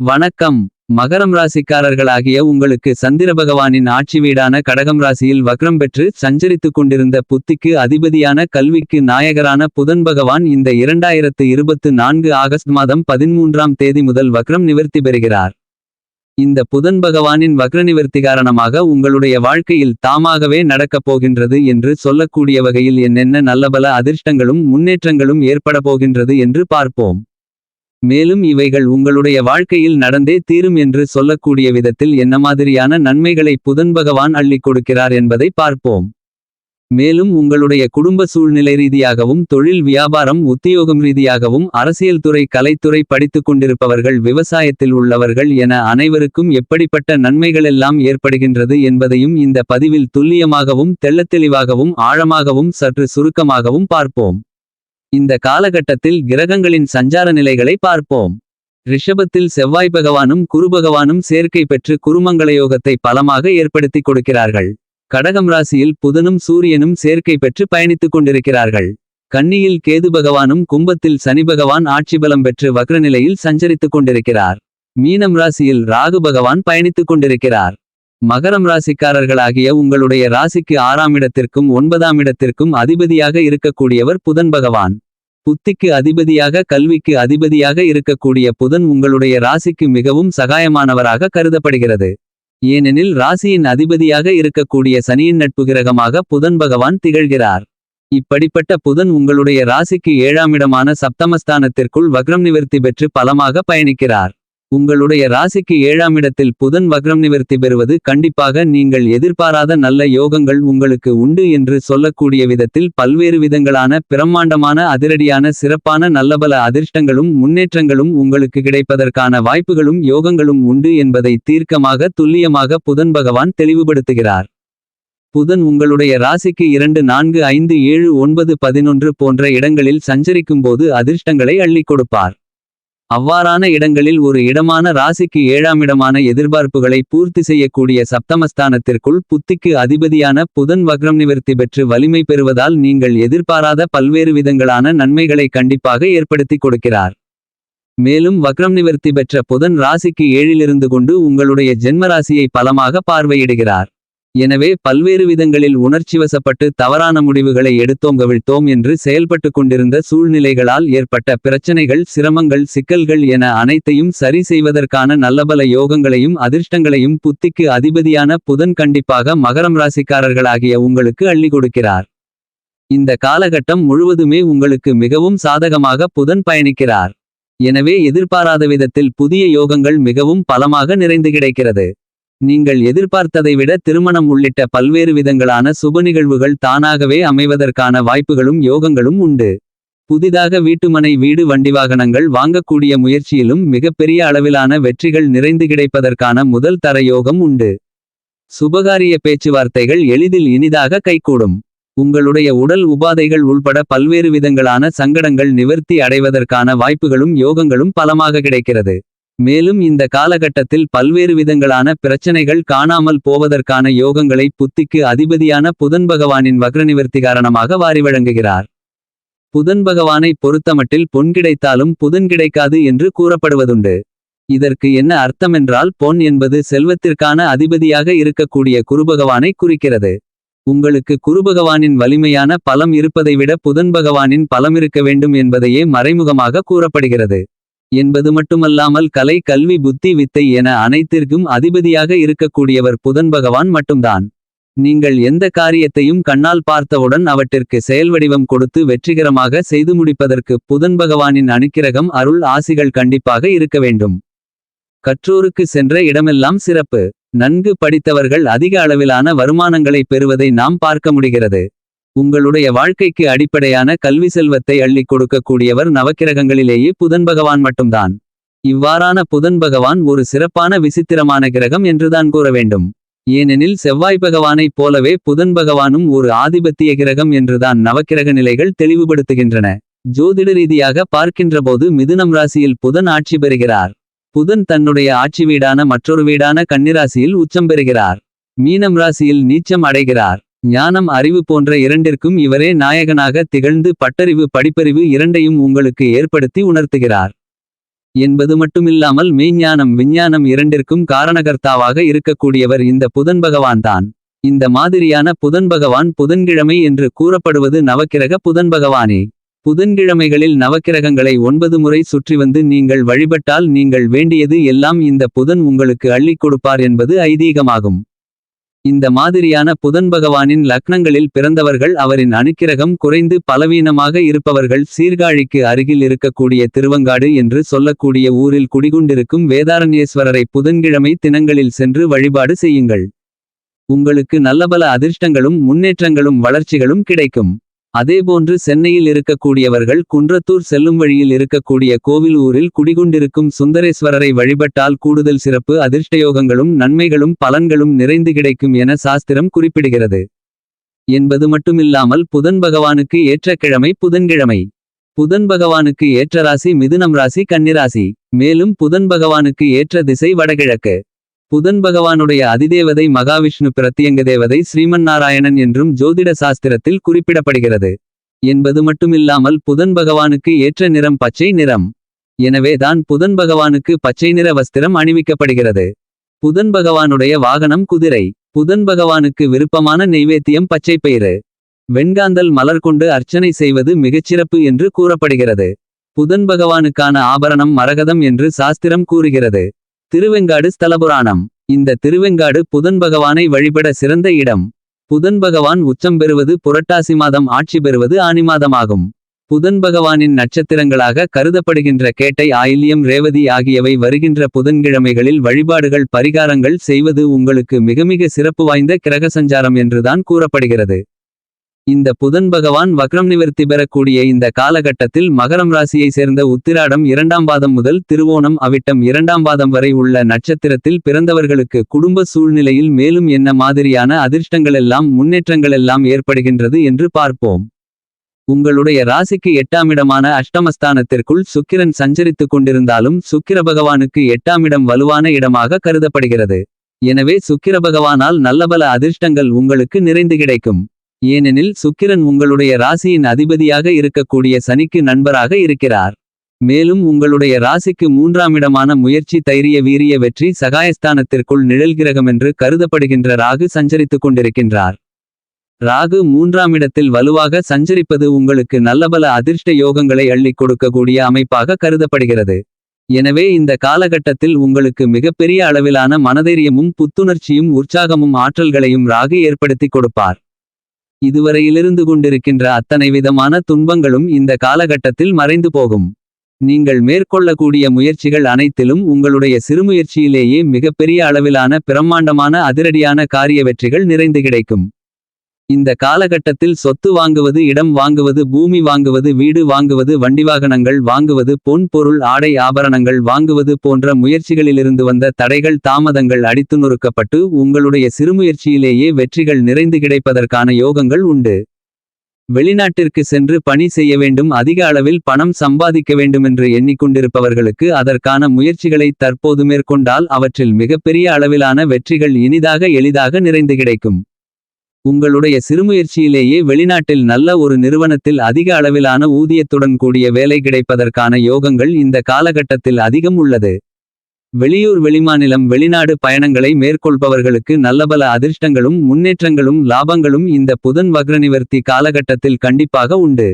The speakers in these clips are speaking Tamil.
வணக்கம். மகரம் ராசிக்காரர்களாகிய உங்களுக்கு சந்திர பகவானின் ஆட்சி வீடான கடகம் ராசியில் வக்ரம் பெற்று சஞ்சரித்துக் கொண்டிருந்த புத்திக்கு அதிபதியான கல்விக்கு நாயகரான புதன் பகவான் இந்த இரண்டாயிரத்து இருபத்து நான்கு ஆகஸ்ட் மாதம் பதிமூன்றாம் தேதி முதல் வக்ரம் நிவர்த்தி பெறுகிறார். இந்த புதன் பகவானின் வக்ர நிவர்த்தி காரணமாக உங்களுடைய வாழ்க்கையில் தாமாகவே நடக்கப் போகின்றது என்று சொல்லக்கூடிய வகையில் என்னென்ன நல்லபல அதிர்ஷ்டங்களும் முன்னேற்றங்களும் ஏற்பட போகின்றது என்று பார்ப்போம். மேலும் இவைகள் உங்களுடைய வாழ்க்கையில் நடந்தே தீரும் என்று சொல்லக்கூடிய விதத்தில் என்ன மாதிரியான நன்மைகளை புதன் பகவான் அள்ளிக் கொடுக்கிறார் என்பதை பார்ப்போம். மேலும் உங்களுடைய குடும்ப சூழ்நிலை ரீதியாகவும் தொழில் வியாபாரம் உத்தியோகம் ரீதியாகவும் அரசியல் துறை கலைத்துறை படித்துக் கொண்டிருப்பவர்கள் விவசாயத்தில் உள்ளவர்கள் என அனைவருக்கும் எப்படிப்பட்ட நன்மைகளெல்லாம் ஏற்படுகின்றது என்பதையும் இந்த பதிவில் துல்லியமாகவும் தெள்ளத்தெளிவாகவும் ஆழமாகவும் சற்று சுருக்கமாகவும் பார்ப்போம். இந்த காலகட்டத்தில் கிரகங்களின் சஞ்சார நிலைகளை பார்ப்போம். ரிஷபத்தில் செவ்வாய் பகவானும் குரு பகவானும் சேர்க்கை பெற்று குருமங்களயோகத்தை பலமாக ஏற்படுத்திக் கொடுக்கிறார்கள். கடகம் ராசியில் புதனும் சூரியனும் சேர்க்கை பெற்று பயணித்துக் கொண்டிருக்கிறார்கள். கன்னியில் கேது பகவானும் கும்பத்தில் சனி பகவான் ஆட்சி பலம் பெற்று வக்ரநிலையில் சஞ்சரித்துக் கொண்டிருக்கிறார். மீனம் ராசியில் ராகு பகவான் பயணித்துக் கொண்டிருக்கிறார். மகரம் ராசிக்காரர்களாகிய உங்களுடைய ராசிக்கு ஆறாம் இடத்திற்கும் ஒன்பதாம் இடத்திற்கும் அதிபதியாக இருக்கக்கூடியவர் புதன் பகவான். புத்திக்கு அதிபதியாக கல்விக்கு அதிபதியாக இருக்கக்கூடிய புதன் உங்களுடைய ராசிக்கு மிகவும் சகாயமானவராக கருதப்படுகிறது. ஏனெனில் ராசியின் அதிபதியாக இருக்கக்கூடிய சனியின் நட்பு கிரகமாக புதன் பகவான் திகழ்கிறார். இப்படிப்பட்ட புதன் உங்களுடைய ராசிக்கு ஏழாம் இடமான சப்தமஸ்தானத்திற்குள் வக்ரம் நிவர்த்தி பெற்று பலமாக பயணிக்கிறார். உங்களுடைய ராசிக்கு ஏழாம் இடத்தில் புதன் வக்ரம் நிவர்த்தி பெறுவது கண்டிப்பாக நீங்கள் எதிர்பாராத நல்ல யோகங்கள் உங்களுக்கு உண்டு என்று சொல்லக்கூடிய விதத்தில் பல்வேறு விதங்களான பிரம்மாண்டமான அதிரடியான சிறப்பான நல்லபல அதிர்ஷ்டங்களும் முன்னேற்றங்களும் உங்களுக்கு கிடைப்பதற்கான வாய்ப்புகளும் யோகங்களும் உண்டு என்பதை தீர்க்கமாக துல்லியமாக புதன் பகவான் தெளிவுபடுத்துகிறார். புதன் உங்களுடைய ராசிக்கு இரண்டு நான்கு ஐந்து ஏழு ஒன்பது பதினொன்று போன்ற இடங்களில் சஞ்சரிக்கும்போது அதிர்ஷ்டங்களை அள்ளிக் கொடுப்பார். அவ்வாறான இடங்களில் ஒரு இடமான ராசிக்கு ஏழாம் இடமான எதிர்பார்ப்புகளை பூர்த்தி செய்யக்கூடிய சப்தமஸ்தானத்திற்குள் புத்திக்கு அதிபதியான புதன் வக்ரம் நிவர்த்தி பெற்று வலிமை பெறுவதால் நீங்கள் எதிர்பாராத பல்வேறு விதங்களான நன்மைகளை கண்டிப்பாக ஏற்படுத்திக் கொடுக்கிறார். மேலும் வக்ரம் நிவர்த்தி பெற்ற புதன் ராசிக்கு ஏழிலிருந்து கொண்டு உங்களுடைய ஜென்மராசியை பலமாக பார்வையிடுகிறார். எனவே பல்வேறு விதங்களில் உணர்ச்சிவசப்பட்டு தவறான முடிவுகளை எடுத்தோம் கவிழ்த்தோம் என்று செயல்பட்டு கொண்டிருந்த சூழ்நிலைகளால் ஏற்பட்ட பிரச்சனைகள் சிரமங்கள் சிக்கல்கள் என அனைத்தையும் சரி செய்வதற்கான நல்லபல யோகங்களையும் அதிர்ஷ்டங்களையும் புத்திக்கு அதிபதியான புதன் கண்டிப்பாக மகரம் ராசிக்காரர்களாகிய உங்களுக்கு அள்ளி கொடுக்கிறார். இந்த காலகட்டம் முழுவதுமே உங்களுக்கு மிகவும் சாதகமாக புதன் பயணிக்கிறார். எனவே எதிர்பாராத விதத்தில் புதிய யோகங்கள் மிகவும் பலமாக நிறைந்து கிடைக்கிறது. நீங்கள் எதிர்பார்த்ததை விட திருமணம் உள்ளிட்ட பல்வேறு விதங்களான சுப நிகழ்வுகள் தானாகவே அமைவதற்கான வாய்ப்புகளும் யோகங்களும் உண்டு. புதிதாக வீட்டுமனை வீடு வண்டி வாகனங்கள் வாங்கக்கூடிய முயற்சியிலும் மிகப்பெரிய அளவிலான வெற்றிகள் நிறைந்து கிடைப்பதற்கான முதல் தர யோகம் உண்டு. சுபகாரிய பேச்சுவார்த்தைகள் எளிதில் இனிதாக கைகூடும். உங்களுடைய உடல் உபாதைகள் உள்பட பல்வேறு விதங்களான சங்கடங்கள் நிவர்த்தி அடைவதற்கான வாய்ப்புகளும் யோகங்களும் பலமாக கிடைக்கிறது. மேலும் இந்த காலகட்டத்தில் பல்வேறு விதங்களான பிரச்சனைகள் காணாமல் போவதற்கான யோகங்களை புத்திக்கு அதிபதியான புதன் பகவானின் வக்ரநிவர்த்தி காரணமாக வாரி வழங்குகிறார். புதன் பகவானை பொறுத்தமட்டில் பொன் கிடைத்தாலும் புதன் கிடைக்காது என்று கூறப்படுவதுண்டு. இதற்கு என்ன அர்த்தமென்றால் பொன் என்பது செல்வத்திற்கான அதிபதியாக இருக்கக்கூடிய குருபகவானை குறிக்கிறது. உங்களுக்கு குருபகவானின் வலிமையான பலம் இருப்பதை விட புதன் பகவானின் பலம் இருக்க வேண்டும் என்பதையே மறைமுகமாக கூறப்படுகிறது. என்பது மட்டுமல்லாமல் கலை கல்வி புத்தி வித்தை என அனைத்திற்கும் அதிபதியாக இருக்கக்கூடியவர் புதன் பகவான் மட்டும்தான். நீங்கள் எந்த காரியத்தையும் கண்ணால் பார்த்தவுடன் அவற்றிற்கு செயல்வடிவம் கொடுத்து வெற்றிகரமாக செய்து முடிப்பதற்கு புதன் பகவானின் அனுக்கிரகம் அருள் ஆசிகள் கண்டிப்பாக இருக்க வேண்டும். கற்றோருக்கு சென்ற இடமெல்லாம் சிறப்பு. நன்கு படித்தவர்கள் அதிக அளவிலான வருமானங்களை பெறுவதை நாம் பார்க்க முடிகிறது. உங்களுடைய வாழ்க்கைக்கு அடிப்படையான கல்வி செல்வத்தை அள்ளிக் கொடுக்கக்கூடியவர் நவக்கிரகங்களிலேயே புதன் பகவான் மட்டும்தான். இவ்வாறான புதன் பகவான் ஒரு சிறப்பான விசித்திரமான கிரகம் என்றுதான் கூற வேண்டும். ஏனெனில் செவ்வாய் பகவானைப் போலவே புதன் பகவானும் ஒரு ஆதிபத்திய கிரகம் என்றுதான் நவக்கிரக நிலைகள் தெளிவுபடுத்துகின்றன. ஜோதிட ரீதியாக பார்க்கின்றபோது மிதுனம் ராசியில் புதன் ஆட்சி பெறுகிறார். புதன் தன்னுடைய ஆட்சி வீடான மற்றொரு வீடான கன்னிராசியில் உச்சம் பெறுகிறார். மீனம் ராசியில் நீச்சம் அடைகிறார். ஞானம் அறிவு போன்ற இரண்டிற்கும் இவரே நாயகனாக திகழ்ந்து பட்டறிவு படிப்பறிவு இரண்டையும் உங்களுக்கு ஏற்படுத்தி உணர்த்துகிறார். என்பது மட்டுமில்லாமல் மெய்ஞானம் விஞ்ஞானம் இரண்டிற்கும் காரணகர்த்தாவாக இருக்கக்கூடியவர் இந்த புதன் பகவான்தான் இந்த மாதிரியான புதன் பகவான் புதன்கிழமை என்று கூறப்படுவது நவக்கிரக புதன் பகவானே புதன்கிழமைகளில் நவக்கிரகங்களை ஒன்பது முறை சுற்றி வந்து நீங்கள் வழிபட்டால் நீங்கள் வேண்டியது எல்லாம் இந்த புதன் உங்களுக்கு அள்ளிக் கொடுப்பார் என்பது ஐதீகமாகும். இந்த மாதிரியான புதன் பகவானின் லக்னங்களில் பிறந்தவர்கள் அவரின் அணுக்கிரகம் குறைந்து பலவீனமாக இருப்பவர்கள் சீர்காழிக்கு அருகில் இருக்கக்கூடிய திருவங்காடு என்று சொல்லக்கூடிய ஊரில் குடிகொண்டிருக்கும் வேதாரண்யேஸ்வரரை புதன்கிழமை தினங்களில் சென்று வழிபாடு செய்யுங்கள். உங்களுக்கு நல்லபல அதிர்ஷ்டங்களும் முன்னேற்றங்களும் வளர்ச்சிகளும் கிடைக்கும். அதேபோன்று சென்னையில் இருக்கக்கூடியவர்கள் குன்றத்தூர் செல்லும் வழியில் இருக்கக்கூடிய கோவில் ஊரில் குடிகொண்டிருக்கும் சுந்தரேஸ்வரரை வழிபட்டால் கூடுதல் சிறப்பு அதிர்ஷ்டயோகங்களும் நன்மைகளும் பலன்களும் நிறைந்து கிடைக்கும் என சாஸ்திரம் குறிப்பிடுகிறது. என்பது மட்டுமில்லாமல் புதன் பகவானுக்கு ஏற்ற கிழமை புதன்கிழமை. புதன் பகவானுக்கு ஏற்ற ராசி மிதுனம் ராசி கன்னிராசி. மேலும் புதன் பகவானுக்கு ஏற்ற திசை வடகிழக்கு. புதன் பகவானுடைய அதிதேவதை மகாவிஷ்ணு பிரத்தியங்க தேவதை ஸ்ரீமன்னாராயணன் என்றும் ஜோதிட சாஸ்திரத்தில் குறிப்பிடப்படுகிறது. என்பது மட்டுமில்லாமல் புதன் பகவானுக்கு ஏற்ற நிறம் பச்சை நிறம். எனவே தான் புதன் பகவானுக்கு பச்சை நிற வஸ்திரம் அணிவிக்கப்படுகிறது. புதன் பகவானுடைய வாகனம் குதிரை. புதன் பகவானுக்கு விருப்பமான நெய்வேத்தியம் பச்சைப்பயிறு வெண்காந்தல் மலர் கொண்டு அர்ச்சனை செய்வது மிகச்சிறப்பு என்று கூறப்படுகிறது. புதன் பகவானுக்கான ஆபரணம் மரகதம் என்று சாஸ்திரம் கூறுகிறது. திருவெங்காடு ஸ்தலபுராணம். இந்த திருவெங்காடு புதன் பகவானை வழிபட சிறந்த இடம். புதன் பகவான் உச்சம் பெறுவது புரட்டாசி மாதம் ஆட்சி பெறுவது ஆனி மாதமாகும். புதன் பகவானின் நட்சத்திரங்களாக கருதப்படுகின்ற கேட்டை ஆயில்யம் ரேவதி ஆகியவை வருகின்ற புதன்கிழமைகளில் வழிபாடுகள் பரிகாரங்கள் செய்வது உங்களுக்கு மிக மிக சிறப்பு வாய்ந்த கிரக சஞ்சாரம் என்றுதான் கூறப்படுகிறது. இந்த புதன் பகவான் வக்ரம் நிவர்த்தி பெறக்கூடிய இந்த காலகட்டத்தில் மகரம் ராசியை சேர்ந்த உத்திராடம் இரண்டாம் பாதம் முதல் திருவோணம் அவிட்டம் இரண்டாம் பாதம் வரை உள்ள நட்சத்திரத்தில் பிறந்தவர்களுக்கு குடும்ப சூழ்நிலையில் மேலும் என்ன மாதிரியான அதிர்ஷ்டங்களெல்லாம் முன்னேற்றங்களெல்லாம் ஏற்படுகின்றது என்று பார்ப்போம். உங்களுடைய ராசிக்கு எட்டாமிடமான அஷ்டமஸ்தானத்திற்குள் சுக்கிரன் சஞ்சரித்துக் கொண்டிருந்தாலும் சுக்கிர பகவானுக்கு எட்டாமிடம் வலுவான இடமாக கருதப்படுகிறது. எனவே சுக்கிர பகவானால் நல்லபல அதிர்ஷ்டங்கள் உங்களுக்கு நிறைந்து கிடைக்கும். ஏனெனில் சுக்கிரன் உங்களுடைய ராசியின் அதிபதியாக இருக்கக்கூடிய சனிக்கு நண்பராக இருக்கிறார். மேலும் உங்களுடைய ராசிக்கு மூன்றாமிடமான முயற்சி தைரிய வீரிய வெற்றி சகாயஸ்தானத்திற்குள் நிழல்கிரகமென்று கருதப்படுகின்ற ராகு சஞ்சரித்துக் கொண்டிருக்கின்றார். ராகு மூன்றாமிடத்தில் வலுவாக சஞ்சரிப்பது உங்களுக்கு நல்லபல அதிர்ஷ்ட யோகங்களை அள்ளிக் கொடுக்கக்கூடிய அமைப்பாக கருதப்படுகிறது. எனவே இந்த காலகட்டத்தில் உங்களுக்கு மிகப்பெரிய அளவிலான மனதைரியமும் புத்துணர்ச்சியும் உற்சாகமும் ஆற்றல்களையும் ராகு ஏற்படுத்திக் கொடுப்பார். இதுவரையிலிருந்து கொண்டிருக்கின்ற அத்தனை விதமான துன்பங்களும் இந்த காலகட்டத்தில் மறைந்து போகும். நீங்கள் மேற்கொள்ளக்கூடிய முயற்சிகள் அனைத்திலும் உங்களுடைய சிறுமுயற்சியிலேயே மிகப்பெரிய அளவிலான பிரம்மாண்டமான அதிரடியான காரிய வெற்றிகள் நிறைந்து கிடைக்கும். இந்த காலகட்டத்தில் சொத்து வாங்குவது இடம் வாங்குவது பூமி வாங்குவது வீடு வாங்குவது வண்டிவாகனங்கள் வாங்குவது பொன் பொருள் ஆடை ஆபரணங்கள் வாங்குவது போன்ற முயற்சிகளிலிருந்து வந்த தடைகள் தாமதங்கள் அடித்து நொறுக்கப்பட்டு உங்களுடைய சிறுமுயற்சியிலேயே வெற்றிகள் நிறைந்து கிடைப்பதற்கான யோகங்கள் உண்டு. வெளிநாட்டிற்கு சென்று பணி செய்ய வேண்டும் அதிக அளவில் பணம் சம்பாதிக்க வேண்டுமென்று எண்ணிக்கொண்டிருப்பவர்களுக்கு அதற்கான முயற்சிகளை தற்போது மேற்கொண்டால் அவற்றில் மிகப்பெரிய அளவிலான வெற்றிகள் இனிதாக எளிதாக நிறைந்து கிடைக்கும். உங்களுடைய சிறுமுயற்சியிலேயே வெளிநாட்டில் நல்ல ஒரு நிறுவனத்தில் அதிக அளவிலான ஊதியத்துடன் கூடிய வேலை கிடைப்பதற்கான யோகங்கள் இந்த காலகட்டத்தில் அதிகம் உள்ளது. வெளியூர் வெளிமாநிலம் வெளிநாடு பயணங்களை மேற்கொள்பவர்களுக்கு நல்லபல அதிர்ஷ்டங்களும் முன்னேற்றங்களும் லாபங்களும் இந்த புதன் வக்ரநிவர்த்தி காலகட்டத்தில் கண்டிப்பாக உண்டு.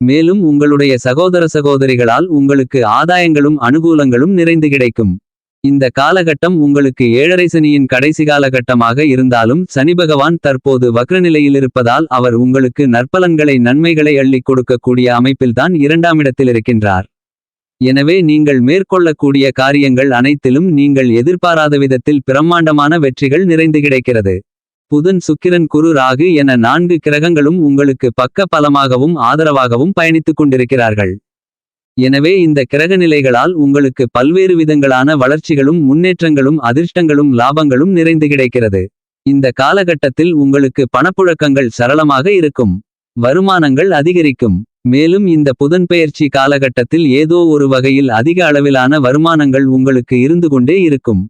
மேலும் உங்களுடைய சகோதர சகோதரிகளால் உங்களுக்கு ஆதாயங்களும் அனுகூலங்களும் நிறைந்து கிடைக்கும். இந்த காலகட்டம் உங்களுக்கு ஏழரை சனியின் கடைசி காலகட்டமாக இருந்தாலும் சனி பகவான் தற்போது வக்ரநிலையில் இருப்பதால் அவர் உங்களுக்கு நற்பலன்களை நன்மைகளை அள்ளிக் கொடுக்கக்கூடிய அமைப்பில்தான் இரண்டாம் இடத்தில் இருக்கின்றார். எனவே நீங்கள் மேற்கொள்ளக்கூடிய காரியங்கள் அனைத்திலும் நீங்கள் எதிர்பாராத விதத்தில் பிரம்மாண்டமான வெற்றிகள் நிறைந்து கிடைக்கிறது. புதன் சுக்கிரன் குரு ராகு என நான்கு கிரகங்களும் உங்களுக்கு பக்க பலமாகவும் ஆதரவாகவும் பயணித்துக் கொண்டிருக்கிறார்கள். எனவே இந்த கிரகநிலைகளால் உங்களுக்கு பல்வேறு விதங்களான வளர்ச்சிகளும் முன்னேற்றங்களும் அதிர்ஷ்டங்களும் லாபங்களும் நிறைந்து கிடைக்கிறது. இந்த காலகட்டத்தில் உங்களுக்கு பணப்புழக்கங்கள் சரளமாக இருக்கும். வருமானங்கள் அதிகரிக்கும். மேலும் இந்த புதன்பெயர்ச்சி காலகட்டத்தில் ஏதோ ஒரு வகையில் அதிக அளவிலான வருமானங்கள் உங்களுக்கு இருந்து கொண்டே இருக்கும்.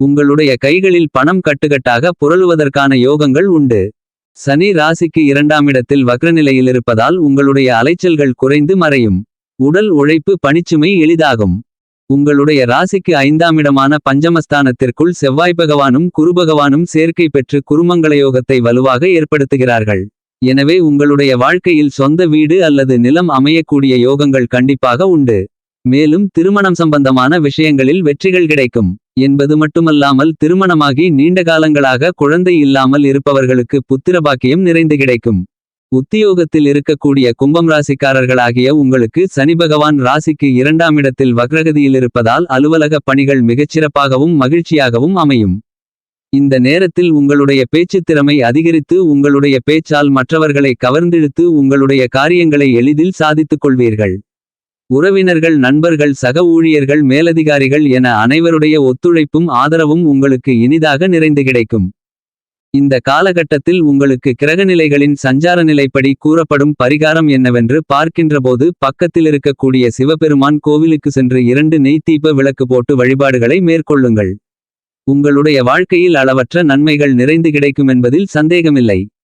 உங்களுடைய கைகளில் பணம் கட்டுக்கட்டாக புரளுவதற்கான யோகங்கள் உண்டு. சனி ராசிக்கு இரண்டாம் இடத்தில் வக்ரநிலையில் இருப்பதால் உங்களுடைய அலைச்சல்கள் குறைந்து மறையும். உடல் உழைப்பு பணிச்சுமை எளிதாகும். உங்களுடைய ராசிக்கு ஐந்தாமிடமான பஞ்சமஸ்தானத்திற்குள் செவ்வாய் பகவானும் குருபகவானும் சேர்க்கை பெற்று குருமங்களயோகத்தை வலுவாக ஏற்படுத்துகிறார்கள். எனவே உங்களுடைய வாழ்க்கையில் சொந்த வீடு அல்லது நிலம் அமையக்கூடிய யோகங்கள் கண்டிப்பாக உண்டு. மேலும் திருமணம் சம்பந்தமான விஷயங்களில் வெற்றிகள் கிடைக்கும். என்பது மட்டுமல்லாமல் திருமணமாகி நீண்ட காலங்களாக குழந்தை இல்லாமல் இருப்பவர்களுக்கு புத்திரபாக்கியம் நிறைந்து கிடைக்கும். உத்தியோகத்தில் இருக்கக்கூடிய கும்பம் ராசிக்காரர்களாகிய உங்களுக்கு சனி பகவான் ராசிக்கு இரண்டாம் இடத்தில் வக்ரகதியில் இருப்பதால் அலுவலக பணிகள் மிகச்சிறப்பாகவும் மகிழ்ச்சியாகவும் அமையும். இந்த நேரத்தில் உங்களுடைய பேச்சுத் திறமை அதிகரித்து உங்களுடைய பேச்சால் மற்றவர்களை கவர்ந்திழுத்து உங்களுடைய காரியங்களை எளிதில் சாதித்துக் கொள்வீர்கள். உறவினர்கள் நண்பர்கள் சக ஊழியர்கள் மேலதிகாரிகள் என அனைவருடைய ஒத்துழைப்பும் ஆதரவும் உங்களுக்கு இனிதாக நிறைந்து கிடைக்கும். இந்த காலகட்டத்தில் உங்களுக்கு கிரகநிலைகளின் சஞ்சார நிலைப்படி கூறப்படும் பரிகாரம் என்னவென்று பார்க்கின்றபோது பக்கத்தில் இருக்கக்கூடிய சிவபெருமான் கோவிலுக்கு சென்று இரண்டு நெய் தீப விளக்கு போட்டு வழிபாடுகளை மேற்கொள்ளுங்கள். உங்களுடைய வாழ்க்கையில் அளவற்ற நன்மைகள் நிறைந்து கிடைக்கும் என்பதில் சந்தேகமில்லை.